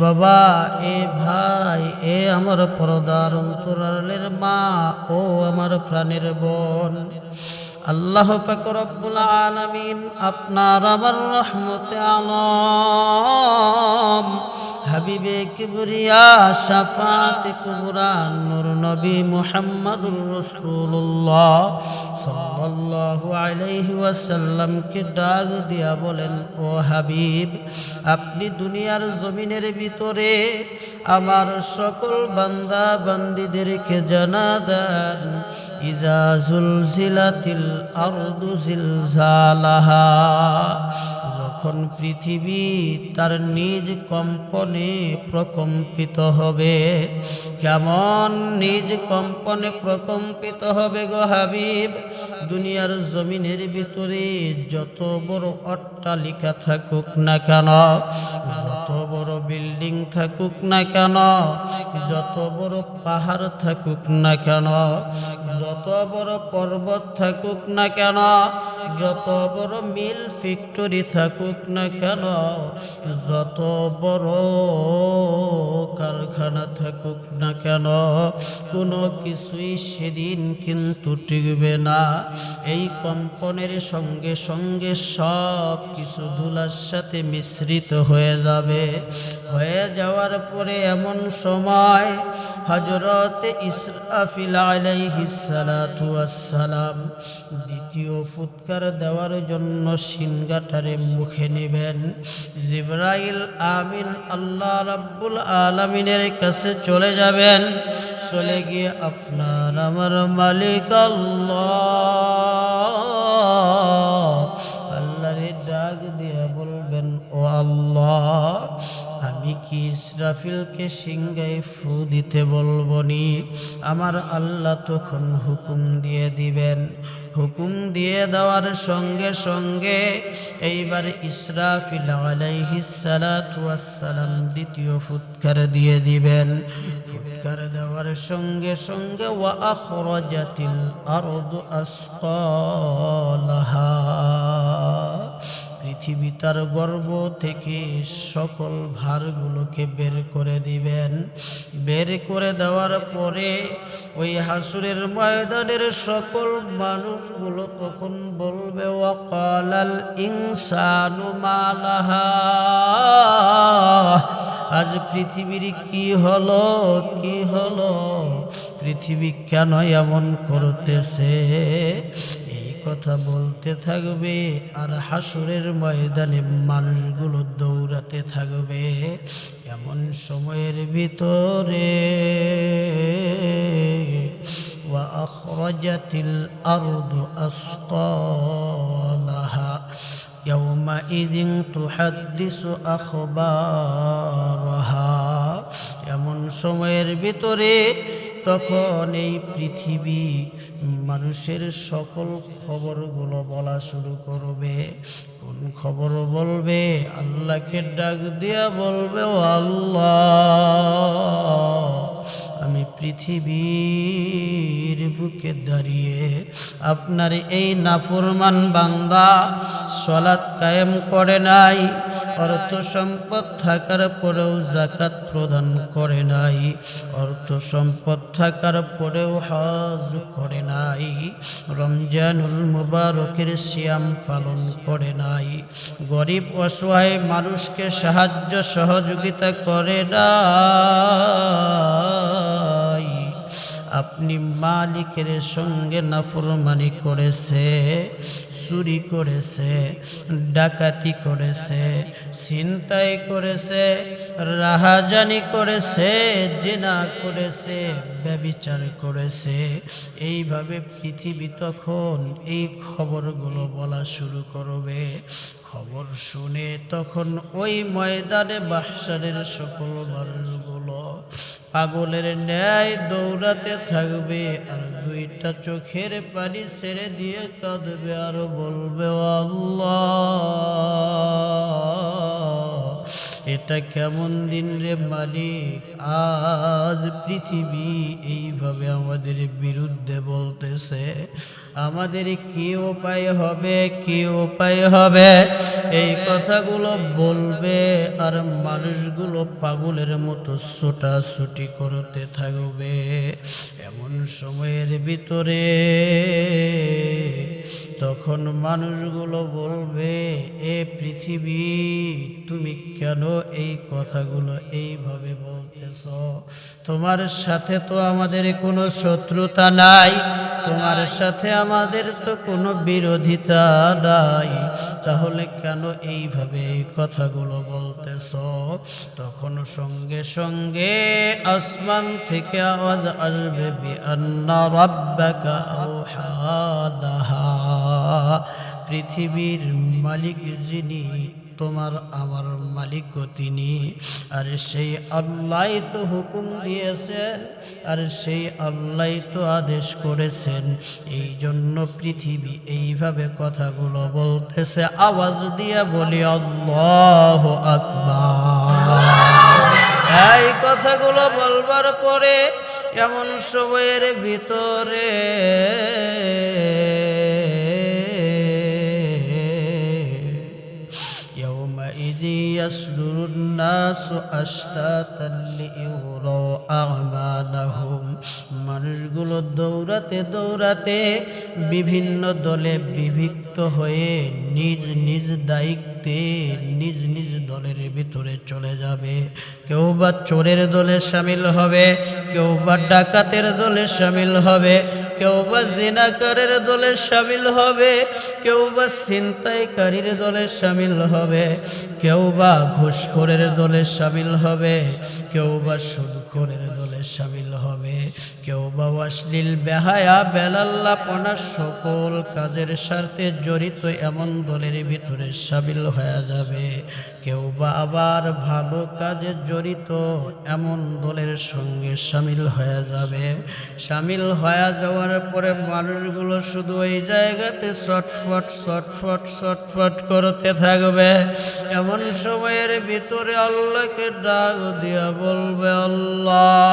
বাবা, এ ভাই, এ আমার পরদার অন্তরালের মা, ও আমার প্রাণের বোন। আল্লাহ রব্বুল আলামিন আপনার আমার রহমতে আলম। হাবিবে কিবরিয়া, শাফাতে কুবরা, নূর নবী মুহাম্মদুর রাসূলুল্লাহ সাল্লাল্লাহু আলাইহি ওয়াসাল্লামকে ডাক দিয়া বলেন, ও হাবিব, আপনি দুনিয়ার জমিনের ভিতরে আমার সকল বান্দা বান্দিদেরকে জানা দেন, ইজা জুলজিলাতিল আরদু জিলজালাহা। যখন পৃথিবী তার নিজ কম্পনে প্রকম্পিত হবে, কেমন নিজ কম্পনে প্রকম্পিত হবে গো হাবিব? দুনিয়ার জমিনের ভিতরে যত বড় অট্টালিকা থাকুক না কেন, যত বড় বিল্ডিং থাকুক না কেন, যত বড় পাহাড় থাকুক না কেন, যত বড় পর্বত থাকুক না কেন, যত বড় মিল ফ্যাক্টরি থাকুক না কেন, যত বড় কারখানা থাকুক না কেন, কোনো কিছুই সেদিন কিন্তু টিকবে না। এই কম্পনের সঙ্গে সঙ্গে সব কিছু ধুলার সাথে মিশ্রিত হয়ে যাবে। হয়ে যাওয়ার পরে এমন সময় হজরত ইসরাফিল আলাইহিস সালাতু ওয়াসসালাম দ্বিতীয় ফুৎকার দেওয়ার জন্য সিনগাটারে মুখে নেবেন। জিব্রাইল আমিন আল্লাহ রাব্বুল আলামিনের কাছে চলে যাবেন। চলে গিয়ে আপনার আমার মালিক আল্লাহ। ইসরাফিলকে সিংগায় ফু দিতে বলব নি। আমার আল্লাহ তখন হুকুম দিয়ে দিবেন। হুকুম দিয়ে দেওয়ার সঙ্গে সঙ্গে এইবার ইসরাফিল আলাইহিসালাম দ্বিতীয় ফুৎকার দিয়ে দিবেন। ফুৎকার দেওয়ার সঙ্গে সঙ্গে ওয়া আখরাজাতিল আরদু আসকালাহা। পৃথিবী তার গর্ব থেকে সকল ভারগুলোকে বের করে দিবেন। বের করে দেওয়ার পরে ওই হাসুরের ময়দানের সকল মানুষগুলো তখন বলবে, ওয়াকালাল ইনসানু মালাহা আজ পৃথিবীর কি হলো কি হলো? পৃথিবী কেন এমন করতেছে? কথা বলতে থাকবে আর হাসুরের ময়দানে মানুষগুলো দৌড়াতে থাকবে এমন সময়ের ভিতরে وأخرجت الأرض أثقالها يومئذ تحدث أخبارها এমন সময়ের ভিতরে তখন এই পৃথিবী মানুষের সকল খবরগুলো বলা শুরু করবে। কোন খবর বলবে? আল্লাহকে ডাক দিয়া বলবে, ও আল্লাহ, আমি পৃথিবীর বুকে দাঁড়িয়ে আপনার এই নাফরমান বান্দা সলাৎ কায়েম করে নাই। অর্থ সম্পদ থাকার পরেও জাকাত প্রদান করে নাই। অর্থ সম্পদ থাকার পরেও হজ করে নাই। রমজানুল মুবারকের শ্যাম পালন করে নাই। গরিব অসহায় মানুষকে সাহায্য সহযোগিতা করে নাই। আপনি মালিকের সঙ্গে নাফরমানি করেছে। চুরি করেছে, ডাকাতি করেছে, ছিনতাই করেছে, রাহাজানি করেছে, জেনা করেছে, ব্যবিচার করেছে। এইভাবে পৃথিবী তখন এই খবরগুলো বলা শুরু করবে। খবর শুনে তখন ওই ময়দানে বাহসারের সকল মানুষগুলো পাগলের ন্যায় দৌড়াতে থাকবে আর দুইটা চোখের পানি ছেড়ে দিয়ে কাঁদবে আর বলবে "ও আল্লাহ এটা কেমন দিন রে মালিক? আজ পৃথিবী এইভাবে আমাদের বিরুদ্ধে বলতেছে। আমাদের কি উপায় হবে, কি উপায় হবে? এই কথাগুলো বলবে আর মানুষগুলো পাগলের মতো ছোটাছুটি করতে থাকবে। এমন সময়ের ভিতরে তখন মানুষগুলো বলবে, এ পৃথিবী, তুমি কেন এই কথাগুলো এইভাবে বলতেছ? তোমার সাথে তো আমাদের কোনো শত্রুতা নাই, তোমার সাথে আমাদের তো কোনো বিরোধিতা নাই। তাহলে কেন এইভাবে এই কথাগুলো বলতেছ? তখন সঙ্গে সঙ্গে আসমান থেকে আওয়াজ আসবে, বিআন্না রাব্বাকা আওহালাহা পৃথিবীর মালিক যিনি, তোমার আমার মালিক তিনি। আর সেই আল্লাহ তো হুকুম দিয়েছেন, আর সেই আল্লাহ তো আদেশ করেছেন। এই জন্য পৃথিবী এইভাবে কথাগুলো বলতেছে, আওয়াজ দিয়ে বলি, আল্লাহ আকবার। এই কথাগুলো বলবার পরে, এমন সময়ের ভিতরে الناس أشتاتا মানুষগুলো দৌড়াতে দৌড়াতে বিভিন্ন দলে বিভিক্ত হয়ে নিজ নিজ দায়িত্বে নিজ নিজ দলের ভিতরে চলে যাবে। কেউ বা চোরের দলে সামিল হবে, কেউ বা ডাকাতের দলে সামিল হবে, কেউ বা জিনাকারের দলে সামিল হবে, কেউ বা ছিনতাইকারীর দলে সামিল হবে, কেউ বা ঘুষখোরের দলে সামিল হবে, কেউ বা সুদখোরের দলে সামিল হবে। কেউ বা অশ্লীল বেহায়া বেলাল্লাপনা সকল কাজের সাথে জড়িত এমন দলের ভিতরে সামিল হয়ে যাবে। কেউ বা আবার ভালো কাজে জড়িত এমন দলের সঙ্গে সামিল হয়ে যাবে। সামিল হয়ে যাওয়ার পরে মানুষগুলো শুধু ওই জায়গাতে ছটফট ছটফট ছটফট করতে থাকবে। এমন সময়ের ভিতরে আল্লাহকে ডাক দিয়া বলবে, আল্লাহ!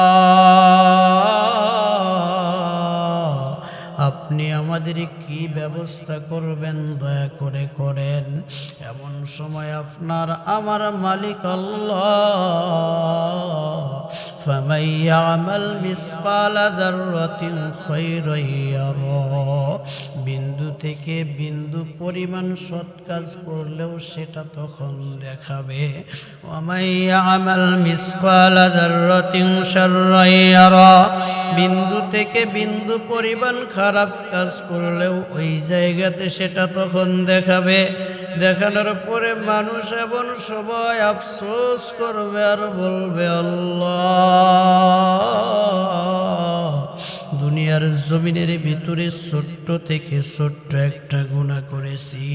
আপনি আমাদের কি ব্যবস্থা করবেন দয়া করে করেন এমন সময় আপনার আমার মালিক আল্লাহ فمن يعمل مثقال ذرة خيرا يره বিন্দু থেকে বিন্দু পরিমাণ সৎ কাজ করলেও সেটা তখন দেখাবে। বিন্দু থেকে বিন্দু পরিমাণ খারাপ কাজ করলেও ওই জায়গাতে সেটা তখন দেখাবে। দেখানোর পরে মানুষ এমন সবাই আফসোস করবে আর বলবে, আল্লাহ! দুনিয়ার জমিনের ভিতরে ছোট্ট থেকে ছোট্ট একটা গুণা করেছি।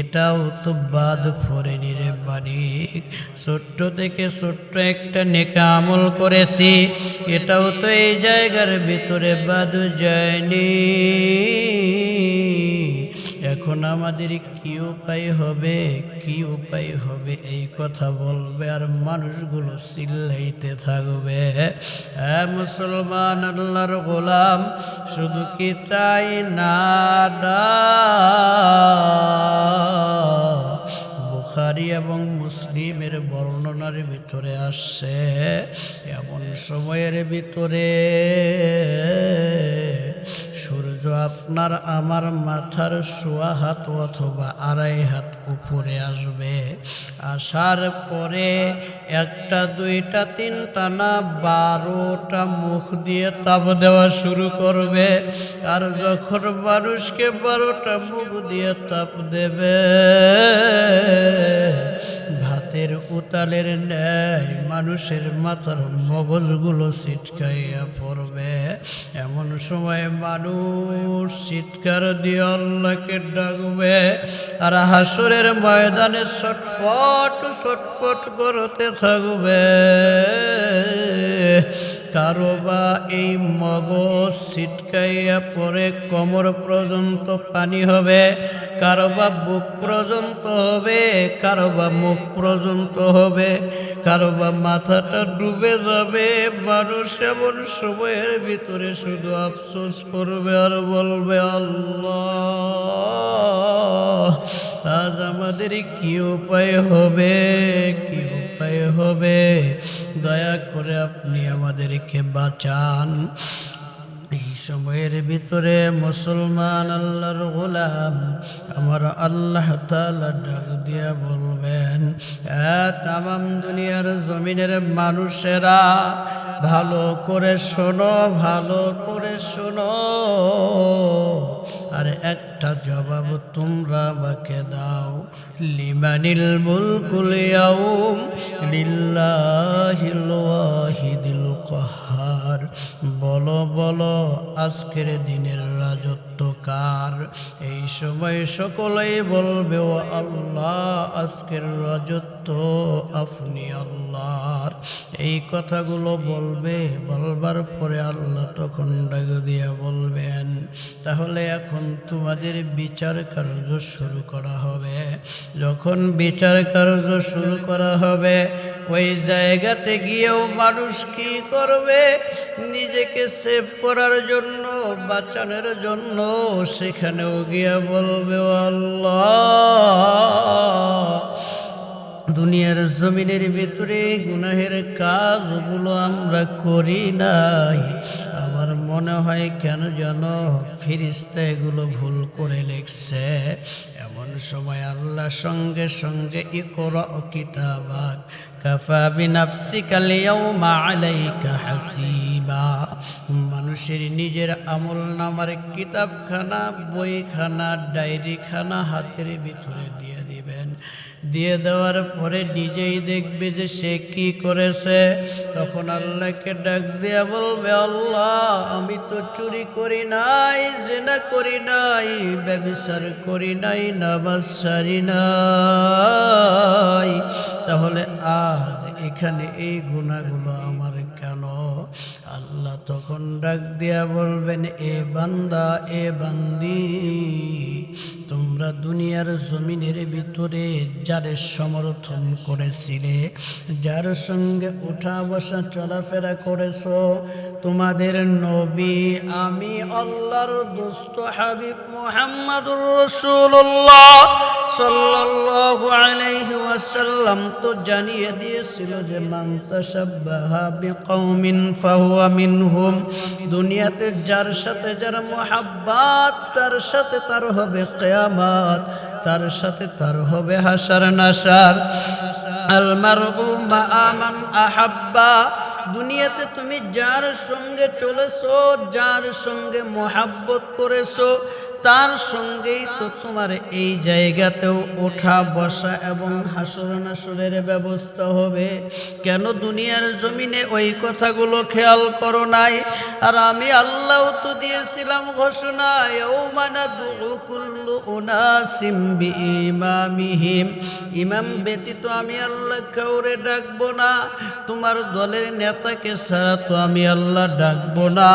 এটাও তো বাদ ফরেনি রে মালিক। ছোট্ট থেকে ছোট্ট একটা নেকা আমল করেছি, এটাও তো এই জায়গার ভিতরে বাদ যায়নি। এখন আমাদের কি উপায় হবে? কি উপায় হবে? এই কথা বলবে আর মানুষগুলো চিল্লাইতে থাকবে। মুসলমান আল্লাহর গোলাম, শুধু কি তাই না বুখারি এবং মুসলিমের বর্ণনার ভিতরে আসছে, এমন সময়ের ভিতরে আপনার আমার মাথার সোয়া হাত অথবা আড়াই হাত উপরে আসবে। আসার পরে একটা, দুইটা, তিনটা না বারোটা মুখ দিয়ে তাপ দেওয়া শুরু করবে। আর যখন মানুষকে বারোটা মুখ দিয়ে তাপ দেবে ভাতের উতালের ন্যায় মানুষের মাথার মগজগুলো ছিটকাইয়া পড়বে। এমন সময় মানুষ চিৎকার দিয়ে আল্লাহকে ডাকবে আর হাসরের ময়দানে ছটফট ছটফট করতে থাকবে। কারও বা এই মগজ ছিটকাইয়া পরে কোমর পর্যন্ত পানি হবে কারও বা বুক পর্যন্ত হবে কারও বা মুখ পর্যন্ত হবে কারও বা মাথাটা ডুবে যাবে। মানুষ এমন সময়ের ভিতরে শুধু আফসোস করবে আর বলবে, আল্লাহ, আজ আমাদের কি উপায় হবে, কি উপায় হবে? দয়া করে আপনি আমাদেরকে বাঁচান। এই সময়ের ভিতরে মুসলমান আল্লাহর গোলাম আমার আল্লাহ ডাক দিয়া বলবেন তাম দুনিয়ার জমিনের মানুষেরা, ভালো করে শোনো, ভালো করে শোনো। আর একটা জবাব তোমরা বাকে দাও। লিমানিল মুলকুল ইয়াউম লিল্লাহিল ওয়াহিদিল কাহার। বলো বলো আজকের দিনের রাজত্ব কার? এই সময় সকলেই বলবে, ও আল্লাহ, আজকের রাজত্ব আপনি আল্লাহর। এই কথাগুলো বলবে, বলবার পরে আল্লাহ তখন ডাক দিয়া বলবেন, তাহলে এখন তোমাদের বিচার কার্য শুরু করা হবে। যখন বিচার কার্য শুরু করা হবে, ওই জায়গাতে গিয়েও মানুষ কি করবে? নিজেকে সেভ করার জন্য, বাঁচানোর জন্য সেখানেও গিয়া বলবে আল্লাহ, দুনিয়ার জমিনের ভিতরে গুনাহের কাজগুলো আমরা করি নাই। আমার মনে হয় কেন যেন ফিরিস্তা এগুলো ভুল করে লিখছে। এমন সময় আল্লাহ সঙ্গে সঙ্গে ই কর কিতাবাক মানুষের নিজের আমল নামার কিতাবখানা, বইখানা, ডায়েরিখানা হাতের ভিতরে দিয়ে দিবেন। দিয়ে দেওয়ার পরে নিজেই দেখবে যে সে কি করেছে। তখন আল্লাহকে ডাক দিয়া বলবে, আল্লাহ, আমি তো চুরি করি নাই, জেনা করি নাই, ব্যবচার করি নাই, নামাজ সারি নাই। তাহলে আজ এখানে এই গুণাগুলো আমার কেন? আল্লাহ তখন ডাক দিয়া বলবেন, এ বান্দা, এ বান্দি তোমরা দুনিয়ার জমিনের ভিতরে যার সমর্থন করেছিলে, যার সঙ্গে উঠা বসা চলাফেরা করেছ, তোমাদের নবী আমি আল্লাহর দোস্ত হাবিব মুহাম্মাদুর রাসূলুল্লাহ সাল্লাল্লাহু তো জানিয়ে দিয়েছিল যে, মান দুনিয়াতে যার সাথে যার মোহাব্বত, তার সাথে তার হবে তার সাথে তার হবে হাসার নাসার। আল মা আমান আহাব্বা, দুনিয়াতে তুমি যার সঙ্গে চলেছো, যার সঙ্গে মোহাব্বত করেছ তার সঙ্গেই তো তোমার এই জায়গাতেও ওঠা, বসা এবং হাসর নাসরের ব্যবস্থা হবে। কেন দুনিয়ার জমিনে ওই কথাগুলো খেয়াল করো নাই? আর আমি আল্লাহ তো দিয়েছিলাম ঘোষণা মানা ইমামিহিম ইমাম ব্যতীত আমি আল্লাহ কাউরে ডাকবো না। তোমার দলের নেতাকে ছাড়া তো আমি আল্লাহ ডাকবো না।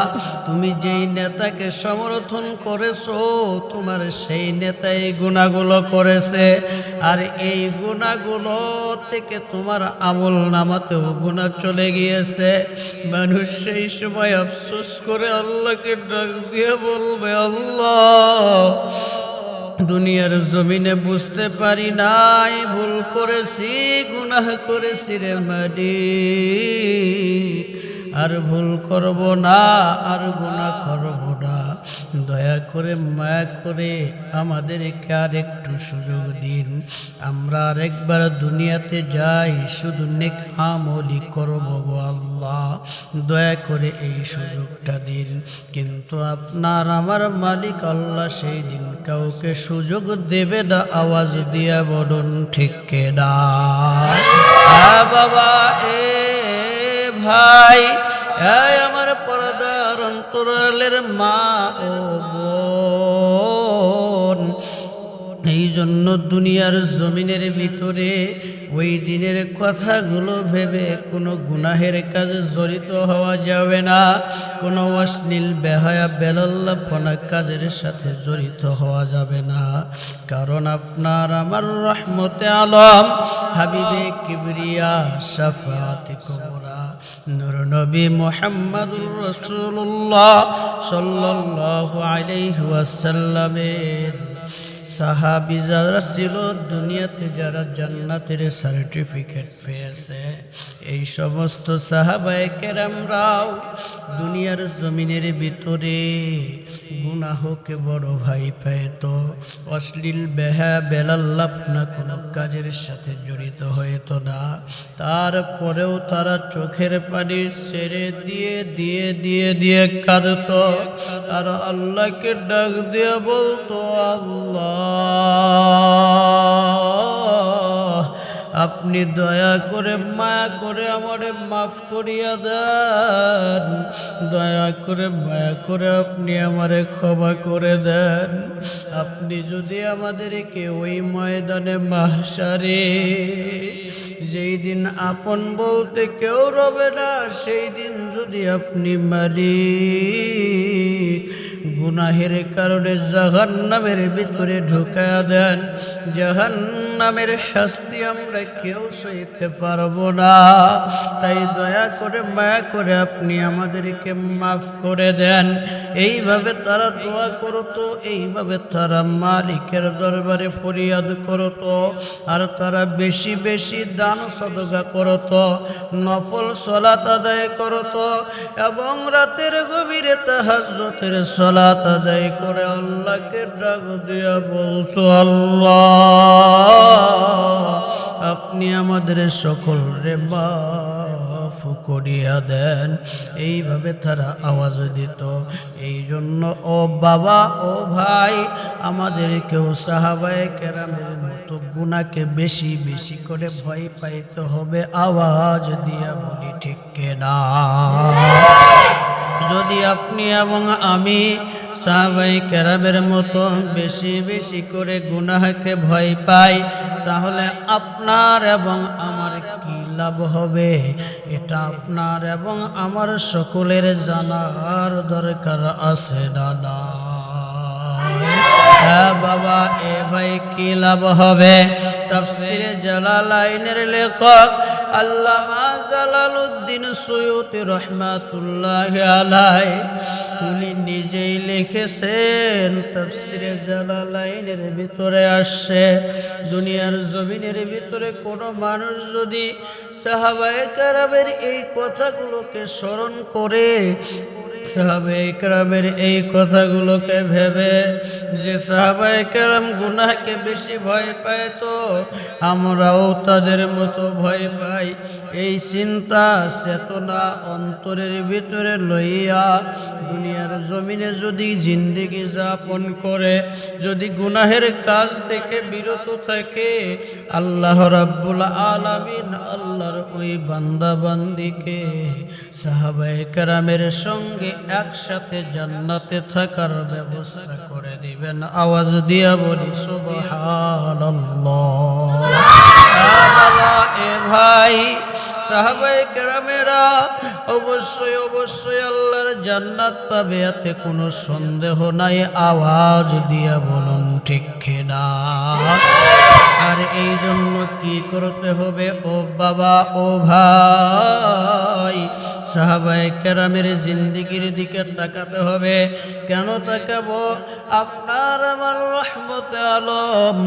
তুমি যেই নেতাকে সমর্থন করেছ তোমার সেই নেতাই গুণাগুলো করেছে। আর এই গুণাগুলো থেকে তোমার আমল নামাতেও গুণা চলে গিয়েছে। মানুষ সেই সময় আফসোস করে আল্লাহকে ডাক দিয়ে বলবে, আল্লাহ, দুনিয়ার জমিনে বুঝতে পারি নাই, ভুল করেছি, গুনাহ করেছি রে মালিক। আর ভুল করব না, আর গুনাহ করব না। দয়া করে মায়া করে আমাদেরকে আর একটু সুযোগ দিন। আমরা আর একবার দুনিয়াতে যাই, শুধু নেক আমলি করব আল্লাহ। দয়া করে এই সুযোগটা দিন। কিন্তু আপনার আমার মালিক আল্লাহ সেই দিন কাউকে সুযোগ দেবে না, আওয়াজ দিয়া বলুন ঠিক কেনা? বাবা, এ ভাই আমার পরদার অন্তরালের মা ও এই জন্য দুনিয়ার জমিনের ভিতরে ওই দিনের কথাগুলো ভেবে কোনো গুনাহের কাজে জড়িত হওয়া যাবে না। কোনো অশ্লীল, বেহায়া, বেলল্লাপনা কাজের সাথে জড়িত হওয়া যাবে না। কারণ আপনার আমার রহমতে আলম, হাবিবে কিবরিয়া সাফাতে নূর নবী মোহাম্মদুর রসুল্লাহ সাল্লাল্লাহু আলাইহি ওয়াসাল্লামের সাহাবি যারা ছিল দুনিয়াতে, যারা জান্নাতের সার্টিফিকেট পেয়েছে, এই সমস্ত সাহাবায়ে কেরামরাও দুনিয়ার জমিনের ভিতরে গুনাহকে বড় ভাই পেত, অশ্লীল বেহা বেলাল্লাপ না কোনো কাজের সাথে জড়িত হইতো না। তারপরেও তারা চোখের পানি সেরে দিয়ে দিয়ে দিয়ে দিয়ে কাঁদত। আর আল্লাহকে ডাক দিয়ে বলতো, আল্লাহ আপনি দয়া করে মায়া করে আমারে মাফ করিয়া দেন। দয়া করে মায়া করে আপনি আমারে ক্ষমা করে দেন। আপনি যদি আমাদেরকে ওই ময়দানে মাহসারে যেই দিন আপন বলতে কেউ রবে না, সেই দিন যদি আপনি মালিক, গুনাহের কারণে জাহান নামের ভিতরে ঢুকায়া দেন। জাহান নামের শাস্তি আমরা কেউ সইতে পারব না। তাই দয়া করে, মায়া করে আপনি আমাদেরকে মাফ করে দেন। এইভাবে তারা দোয়া করতো, এইভাবে তারা মালিকের দরবারে ফরিয়াদ করতো। আর তারা বেশি বেশি দান সদগা করতো, নফল সলাত আদায় করতো। এবং রাতের গভীরে তাহাজ্জতের সলাত আদায় করে আল্লাহকে ডাক দিয়া বলতো, আল্লাহ। আপনি আমাদের সকল রে মাফ করিয়া দেন। এইভাবে তারা আওয়াজ দিত। এই জন্য ও বাবা, ও ভাই, আমাদের কেউ সাহাবায়ে কেরামের মতো গুণাকে বেশি বেশি করে ভয় পাইতে হবে, আওয়াজ দিয়া বলি, ঠিক না যদি আপনি এবং আমি সাহাবাই কেরামের মতো বেশি বেশি করে গুনাহকে ভয় পাই তাহলে আপনার এবং আমার কি লাভ হবে? এটা আপনার এবং আমার সকলের জানার দরকার আছে না হ্যাঁ বাবা, এ ভাই, কি লাভ হবে? তাফসিরে জালালাইনের লেখক আল্লামা জালালউদ্দিন সৈয়দ রহমাতুল্লাহ আলাই উনি নিজেই লিখেছেন, তাফসিরে জালালাইনের ভিতরে আসছে, দুনিয়ার জমিনের ভিতরে কোনো মানুষ যদি সাহাবায়ে কারামের এই কথাগুলোকে স্মরণ করে সাহাবে একরামের এই কথাগুলোকে ভেবে যে সাহাবা একরাম গুনাহকে বেশি ভয় পায় তো, আমরাও তাদের মতো ভয় পাই। এই চিন্তা চেতনা অন্তরের ভিতরে লইয়া দুনিয়ার জমিনে যদি জিন্দিগি যাপন করে, যদি গুনাহের কাজ থেকে বিরত থাকে, আল্লাহ রাব্বুল আলামিন আল্লাহর ওই বান্দা বান্দিকে সাহাবায়ে কেরামের সঙ্গে একসাথে জান্নাতে থাকার ব্যবস্থা করে দিবেন। আওয়াজ দিয়া বলি বাবা এ ভাই, সাহাবায়ে কেরামেরা, অবশ্যই অবশ্যই আল্লাহর জান্নাত পাবে, এতে কোনো সন্দেহ নাই। আওয়াজ দিয়া বলুন, ঠিক না আর এই জন্য কি করতে হবে? ও বাবা, ও ভাই সাহাবায়ে কেরামের জিন্দিগির দিকে তাকাতে হবে। কেন তাকাবো? আপনার আমার রহমতে আলম,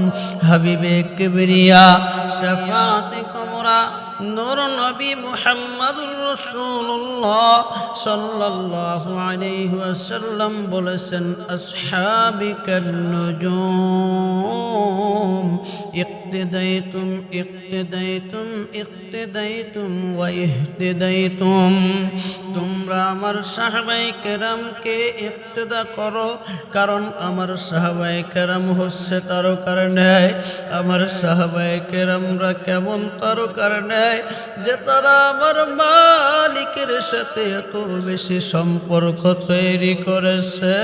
হাবিবে কিবরিয়া, শাফাতে কমরা নূর নবী মুহাম্মদুর রাসূলুল্লাহ সাল্লাল্লাহু আলাইহি ওয়াসাল্লাম বলেছেন, আসহাবিকান নুজুম, ইক্তদাইতুম ইক্তদাইতুম ইক্তদাইতুম ওয়া ইহতাদাইতুম। তোমরা আমার সাহাবায়ে কেরামকে ইক্তদা করো, কারণ আমার সাহাবাই কেরাম হচ্ছে তারকার কারণে আমার সাহাবাই কেরামরা কেমন তারকার কারণে যে তারা আমার মালিকের সাথে এত বেশি সম্পর্ক তৈরি করেছে।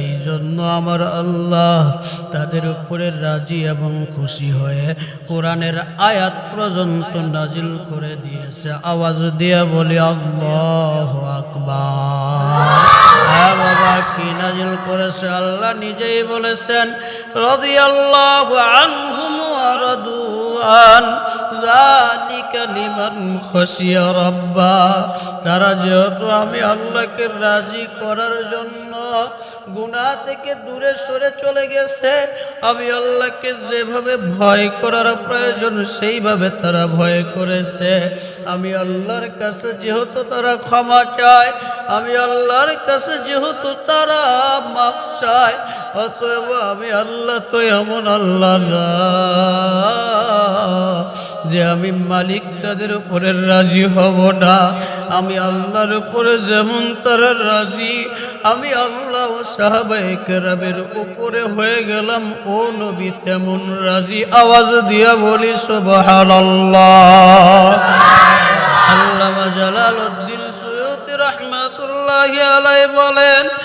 এই জন্য আমার আল্লাহ তাদের উপরে রাজি এবং খুশি হয়ে কোরআনের আয়াত পর্যন্ত নাজিল করে দিয়েছে। আওয়াজ দিয়ে বলি, আল্লাহ আকবার। হ্যাঁ বাবা, কি নাজিল করেছে? আল্লাহ নিজেই বলেছেন, রাদিয়াল্লাহু আনহুম ওয়া রাদু আন যালিকা লিমান খাশিয়া তারা যেহেতু আমি আল্লাহকে রাজি করার জন্য গুনাহ থেকে দূরে সরে চলে গেছে, আমি আল্লাহকে যেভাবে ভয় করার প্রয়োজন সেইভাবে তারা ভয় করেছে। আমি আল্লাহর কাছে যেহেতু তারা ক্ষমা চায়, আমি আল্লাহর কাছে যেহেতু তারা মাফ চায়, অতএব আমি আল্লাহ তো এমন আল্লাহ না। যে আমি মালিক, তাদের উপরে রাজি হব না। আমি আল্লাহর উপরে যেমন তারা রাজি, আমি আল্লাহ ও সাহাবায়ে কেরামের উপরে হয়ে গেলাম, ও নবী তেমন রাজি। আওয়াজ দিয়া বলি, সুবহানাল্লাহ। আল্লামা জালালউদ্দিন সৈয়দ রহমাতুল্লাহ আলাই বলেন "এ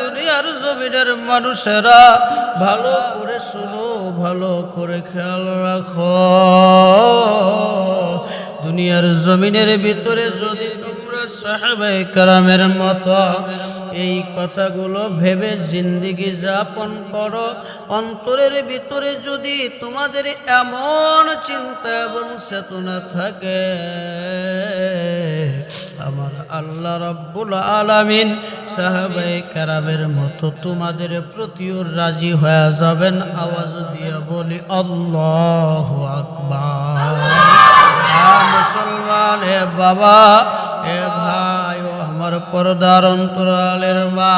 দুনিয়ার জমিনের মানুষেরা ভালো করে শুনো, ভালো করে খেয়াল রাখো। দুনিয়ার জমিনের ভিতরে যদি তোমরা সাহাবায়ে কারামের মতো এই কথাগুলো ভেবে জিন্দিগি যাপন করো, অন্তরের ভিতরে যদি তোমাদের এমন চিন্তা এবং চেতনা থাকে, আমার আল্লাহ রব্বুল আলামিন সাহাবাই কারামের মতো তোমাদের প্রতিও রাজি হয়ে যাবেন, আওয়াজ দিয়ে বলি, আল্লাহ আকবার। মুসলমান বাবা পর্দার অন্তরালের মা,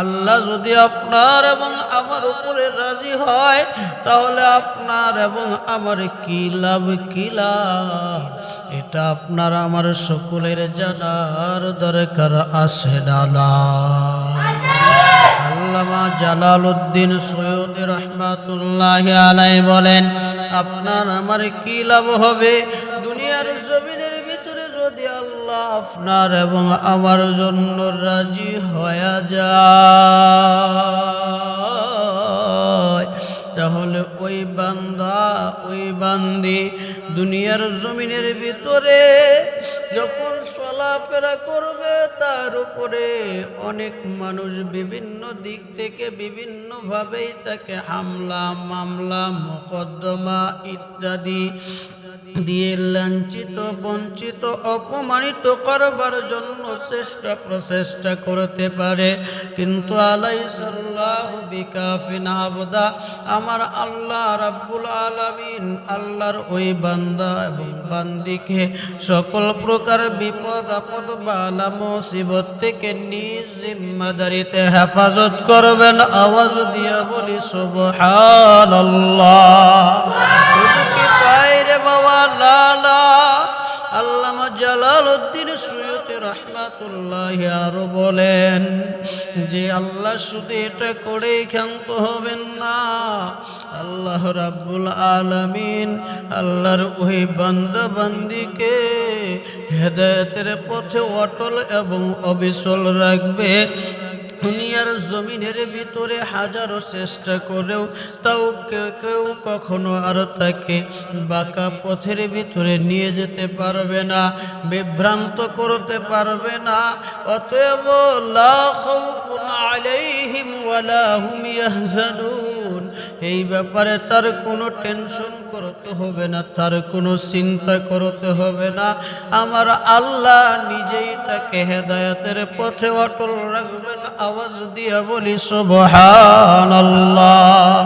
আল্লাহ যদি আপনার এবং আমার উপরে রাজি হয়, তাহলে আপনার এবং আমার কি লাভ কি লাভ? এটা আপনার, আমার সকলের জানার দরকার আছে না আল্লামা জালাল উদ্দিন সৈয়দ রহমাতুল্লাহ আলাই বলেন, আপনার, আমার কি লাভ হবে? আপনার এবং আমার জন্য রাজি হয়ে যায়। তাহলে ওই বান্দা, ওই বান্দি দুনিয়ার জমিনের ভিতরে যখন চলাফেরা করবে, তার উপরে অনেক মানুষ বিভিন্ন দিক থেকে বিভিন্নভাবেই তাকে হামলা, মামলা, মোকদ্দমা ইত্যাদি দিয়ে লাঞ্ছিত, বঞ্চিত, অপমানিত করবার জন্য চেষ্টা প্রচেষ্টা করতে পারে। কিন্তু আলাই সাল্লাহ বিকাফিন আবদা, আমার আল্লাহ রাব্বুল আলামিন আল্লাহর ওই বান্দা এবং বান্দিকে সকল প্রকার বিপদ, আপদ, বালা, মুসিবত থেকে নিজ জিম্মাদারিতে হেফাজত করবেন। আওয়াজ দিয়া বলি, সুবহানাল্লাহ। উদ্দিন সৈয়দ রহমাতুল্লাহ আরও বলেন, যে আল্লাহ শুধু এটা করে ক্ষান্ত হবেন না। আল্লাহ রাব্বুল আলমিন আল্লাহর ওই বান্দা বান্দিকে হেদায়েতের পথে অটল এবং অবিচল রাখবে। দুনিয়ার জমিনের ভিতরে হাজারো চেষ্টা করেও তাও কেউ কখনো আর তাকে বাঁকা পথের ভিতরে নিয়ে যেতে পারবে না, বিভ্রান্ত করতে পারবে না। অতএব লা খাউফুন আলাইহিম ওয়ালা হুম ইয়াহজানুন। এই ব্যাপারে তার কোনো টেনশন করতে হবে না, তার কোনো চিন্তা করতে হবে না। আমার আল্লাহ নিজেই তাকে হেদায়তের পথে অটল রাখবেন, আওয়াজ দিয়া বলি সুবহান আল্লাহ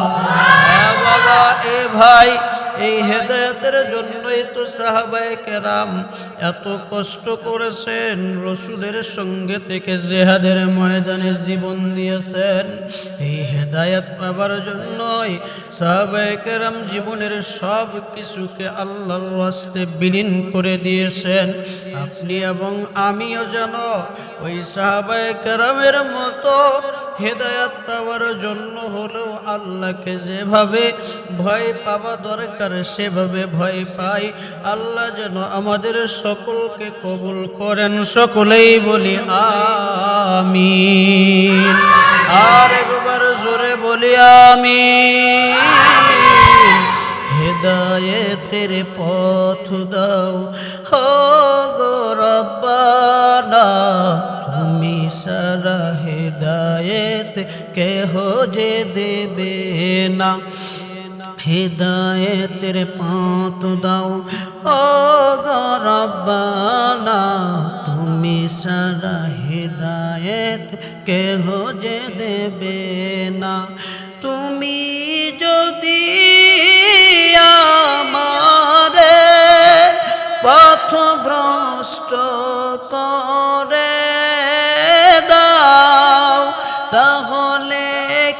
বাবা, এ ভাই, এই হেদায়তের জন্যই তো সাহাবায়ে কেরাম এত কষ্ট করেছেন, রসুলের সঙ্গে থেকে জেহাদের ময়দানে জীবন দিয়েছেন। এই হেদায়ত পাবার জন্যই সাহাবায়ে কেরাম জীবনের সব কিছুকে আল্লাহর রাস্তে বিলীন করে দিয়েছেন। আপনি এবং আমিও যেন ওই সাহাবায়ে কেরামের মতো হেদায়াত পাওয়ার জন্য হলেও আল্লাহকে যেভাবে ভয় পাওয়া দরকার, সেভাবে ভয় পাই। আল্লাহ যেন আমাদের সকলকে কবুল করেন, সকলেই বলি আমি আর একবার জোরে বলি আমিন। হেদায়েতের পথ দাও গো তুমি সারা হেদায়েত কেহ যে দেবে না। হেদায়েতের পথ দাও। ও গো রব্বানা, তুমি সারা হেদায়েত কেহ যে দেবে না। তুমি যদি আমারে পথ ভ্রষ্ট করে দাও, তাহলে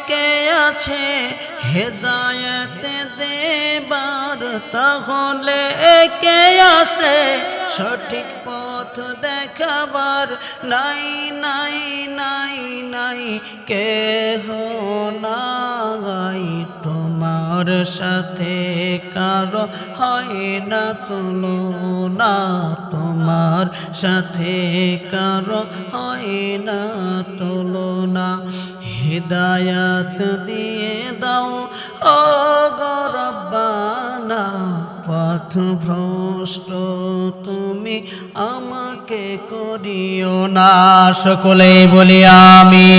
কে আছে দেবার তাহলে কে আছে সঠিক পথ দেখাবার। নাই নাই নাই নাই, কেহ নাই, তোমার সাথে কারও হয় না তুলনা। তোমার সাথে কারও হয় না তুলনা। হৃদায়াত দিয়ে দাও ও গরবানা পথ ভ্রষ্ট তুমি আমাকে করিও না। সকলেই বলি আমি